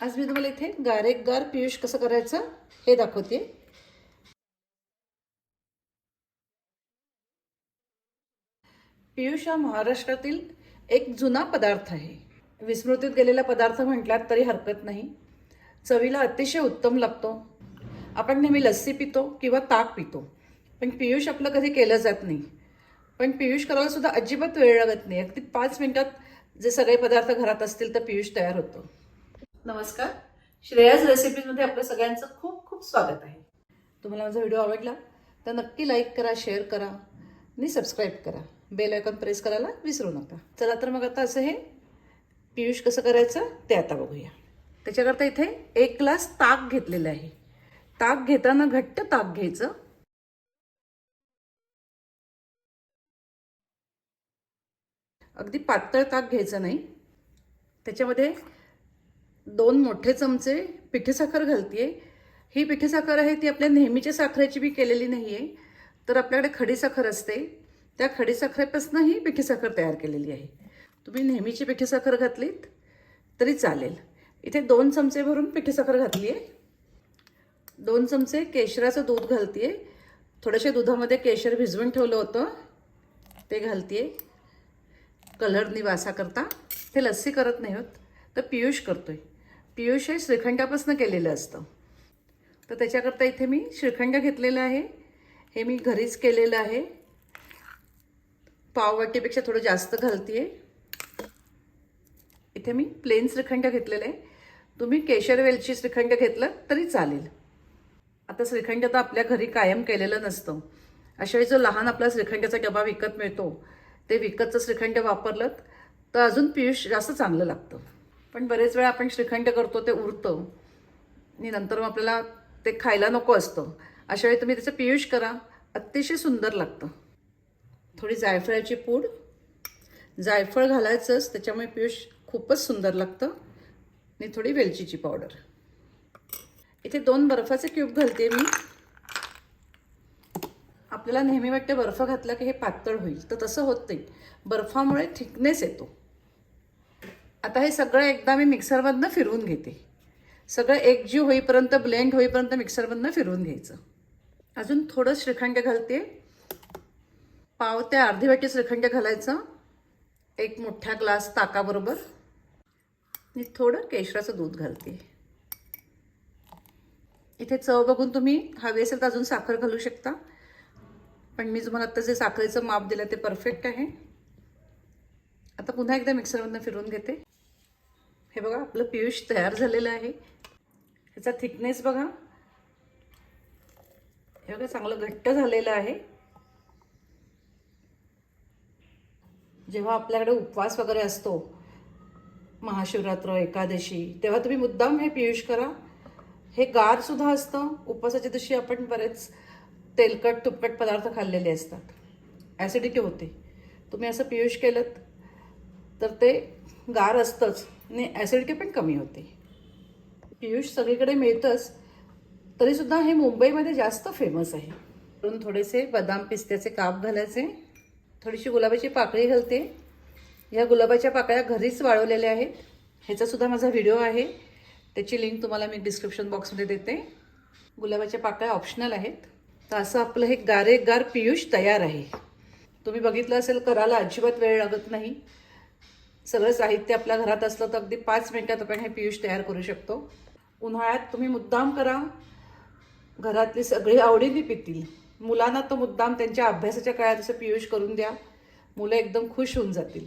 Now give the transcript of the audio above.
आज मी तुम्हाला इथे गारेगार पियुष कसं करायचं हे दाखवते. पियुष हा महाराष्ट्रातील एक जुना पदार्थ आहे. विस्मृतीत गेलेला पदार्थ म्हटलात तरी हरकत नाही. चवीला अतिशय उत्तम लागतो. आपण नेहमी लस्सी पितो किंवा ताक पितो. पण पियुष आपलं कधी केलं जात नाही. पण पियुष करायला सुद्धा अजिबात वेळ लागत नाही. अगदी पाच मिनिटात जे सगळे पदार्थ घरात असतील तर पियुष तयार होतो. नमस्कार. श्रेयाज रेसिपीजमध्ये आपलं सगळ्यांचं खूप खूप स्वागत आहे. तुम्हाला माझा व्हिडिओ आवडला तर नक्की लाईक करा शेअर करा आणि सबस्क्राईब करा. बेल आयकॉन प्रेस करायला विसरू नका. चला तर मग आता असं हे पियुष कसं करायचं ते आता बघूया. त्याच्याकरता इथे एक ग्लास ताक घेतलेलं आहे. ताक घेताना घट्ट ताक घ्यायचं. अगदी पातळ ताक घ्यायचं नाही. त्याच्यामध्ये दोन मोठे चमचे पिठेसाखर घालते ही पिठेसाखर आहे ती आपल्या नेहमीच्या साखरेची मी केलेली नाही आहे तर आपल्याकडे खडीसाखर असते. त्या खडीसाखरेपासून ही पिठेसाखर तयार केलेली आहे. तुम्ही नेहमीची पिठेसाखर घातलीत तरी चालेल. इथे दोन चमचे भरून पिठेसाखर घातली आहे दोन चमचे केशराचं दूध घालतीये. थोड्याशा दुधामध्ये केशर भिजवून ठेवलं होतं. ते घालतीये. कलरनी निवासा करता ते लस्सी करत नाही होत तर पियुष करतोय. पियुष हे श्रीखंडापासून केलेलं असतं. तर त्याच्याकरता इथे मी श्रीखंड घेतलेलं आहे. हे मी घरीच केलेलं आहे. पाववाटीपेक्षा थोडं जास्त घालते इथे मी प्लेन श्रीखंड घेतलेलं आहे. तुम्ही केशर वेलची श्रीखंड घेतलं तरी चालेल. आता श्रीखंड तर आपल्या घरी कायम केलेलं नसतं. अशावेळी जो लहान आपला श्रीखंडाचा डबा विकत मिळतो ते विकतचं श्रीखंड वापरलं तर अजून पियुष जास्त चांगलं लागतं. पण बरेच वेळा आपण श्रीखंड करतो ते उरतं. आणि नंतर मग आपल्याला ते खायला नको असतं. अशा वेळी तुम्ही त्याचं पियुष करा. अतिशय सुंदर लागतं. थोडी जायफळाची पूड. जायफळ घालायचंच त्याच्यामुळे पियुष खूपच सुंदर लागतं. आणि थोडी वेलचीची पावडर इथे दोन बर्फाचे क्यूब घालते मी. आपल्याला नेहमी वाटते बर्फ घातला की हे पातळ होईल. तर तसं होत नाही. बर्फामुळे थिकनेस येतो. आता हे सगळं एकदा मी मिक्सरमधनं फिरवून घेते. सगळं एकजीव होईपर्यंत ब्लेंड होईपर्यंत मिक्सरमधनं फिरवून घ्यायचं. अजून थोडं श्रीखंड घालते. पाव ते अर्धी वाटी श्रीखंड घालायचं. एक मोठ्या ग्लास ताकाबरोबर. आणि थोडं केशराचं दूध घालते. इथे चव बघून तुम्ही हवी असेल तर अजून साखर घालू शकता. पण मी तुम्हाला आत्ता जे साखरेचं माप दिलं ते परफेक्ट आहे. आता पुन्हा एकदा मिक्सरमधनं फिरवून घेते. हे बघा आपलं पियुष तयार झालेलं आहे. ह्याचा थिकनेस बघा. हे बघा चांगलं घट्ट झालेलं आहे. जेव्हा आपल्याकडे उपवास वगैरे असतो महाशिवरात्र एकादशी तेव्हा तुम्ही मुद्दाम हे पियुष करा. हे गारसुद्धा असतं. उपवासाच्या दिवशी आपण बरेच तेलकट तुपकट पदार्थ खाल्लेले असतात. ॲसिडिटी होते. तुम्ही असं पियुष केलं तर ते गार असतंच. आणि ॲसिडिटी पण कमी होते. पियुष सगळीकडे मिळतंच तरीसुद्धा हे मुंबईमध्ये जास्त फेमस आहे. म्हणून थोडेसे बदाम पिस्त्याचे काप घालायचे थोडीशी गुलाबाची पाकळी घालते. या गुलाबाच्या पाकळ्या घरीच वाळवलेल्या आहेत. ह्याचासुद्धा माझा व्हिडिओ आहे. त्याची लिंक तुम्हाला मी डिस्क्रिप्शन बॉक्समध्ये देते. गुलाबाच्या पाकळ्या ऑप्शनल आहेत. तर असं आपलं हे गारेगार पियुष तयार आहे. तुम्ही बघितलं असेल करायला अजिबात वेळ लागत नाही. सगळं साहित्य आपल्या घरात असलं तर अगदी पाच मिनटात आपण हे पियुष तयार करू शकतो. उन्हाळ्यात तुम्ही मुद्दाम करा. घरातली सगळी आवडीने पितील मुलांना तो मुद्दाम त्यांच्या अभ्यासाच्या काळात असं पियुष करून द्या. मुलं एकदम खुश होऊन जातील.